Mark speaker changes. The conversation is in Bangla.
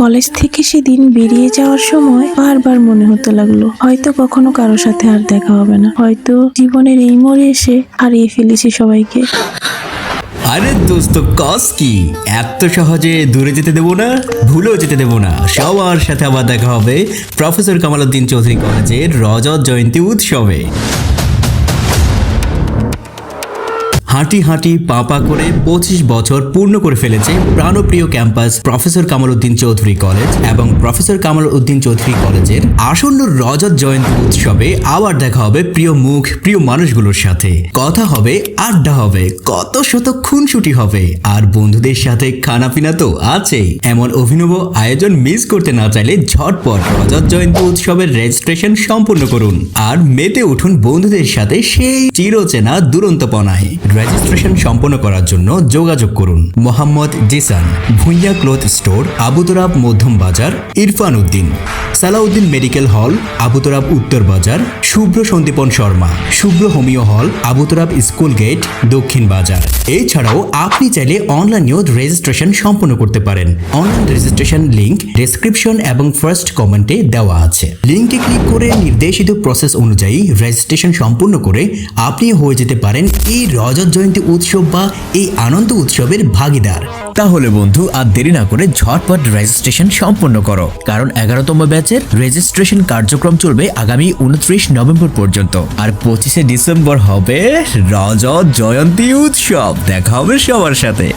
Speaker 1: কলেজ থেকে সেদিন বেরিয়ে যাওয়ার সময় বারবার মনে হতে লাগল, হয়তো কখনো কারও সাথে আর দেখা হবে না। হয়তো জীবনের এই মোড়ে এসে হারিয়ে ফেলেছি সবাইকে।
Speaker 2: আরে দোস্ত, কস কি? এত সহজে দূরে যেতে দেবো না, ভুলেও যেতে দেবো না। সবার সাথে আবার দেখা হবে প্রফেসর কামালউদ্দিন চৌধুরী কলেজের রজত জয়ন্তী উৎসবে। হাঁটি হাঁটি পা পা করে পঁচিশ বছর পূর্ণ করে ফেলেছে প্রাণপ্রিয় campus professor Kamal Uddin Chowdhury college এবং প্রফেসর কামাল উদ্দিন চৌধুরী কলেজের আসন্ন রজত জয়ন্তী উৎসবে আবার দেখা হবে প্রিয় মুখ, প্রিয় মানুষগুলোর সাথে। কথা হবে, আড্ডা হবে, কত শত খুনসুটি হবে। আর বন্ধুদের সাথে খানাপিনা তো আছেই। এমন অভিনব আয়োজন মিস করতে না চাইলে ঝটপট রজত জয়ন্তী উৎসবের রেজিস্ট্রেশন সম্পূর্ণ করুন। আর মেতে উঠুন বন্ধুদের সাথে সেই চিরচেনা দুরন্তপনায়। রেজিস্ট্রেশন সম্পন্ন করার জন্য যোগাযোগ করুন। মোহাম্মদ জিসান, ভুইয়া ক্লোথ স্টোর, আবুতরাব মধ্যম বাজার ইরফান উদ্দিন। সালাউদ্দিন মেডিকেল হল, আবুতরাব উত্তর বাজার, Shubhra Sandipan Sharma, Shubhra homeo hall, Abutorab school gate, দক্ষিণ বাজার। এছাড়াও আপনি চাইলে অনলাইনেও রেজিস্ট্রেশন সম্পন্ন করতে পারেন। অনলাইন রেজিস্ট্রেশন লিঙ্ক ডেসক্রিপশন এবং ফার্স্ট কমেন্টে দেওয়া আছে। লিঙ্কে ক্লিক করে নির্দেশিত প্রসেস অনুযায়ী রেজিস্ট্রেশন সম্পূর্ণ করে আপনি হয়ে যেতে পারেন এই রজত জয়ন্তী উৎসব বা এই আনন্দ উৎসবের ভাগিদার। তাহলে বন্ধু আর দেরি না করে ঝটপট রেজিস্ট্রেশন সম্পন্ন করো। কারণ এগারোতম ব্যাচের রেজিস্ট্রেশন কার্যক্রম চলবে আগামী উনত্রিশ নভেম্বর পর্যন্ত। আর পঁচিশে ডিসেম্বর হবে রজত জয়ন্তী উৎসব। দেখা হবে সবার সাথে।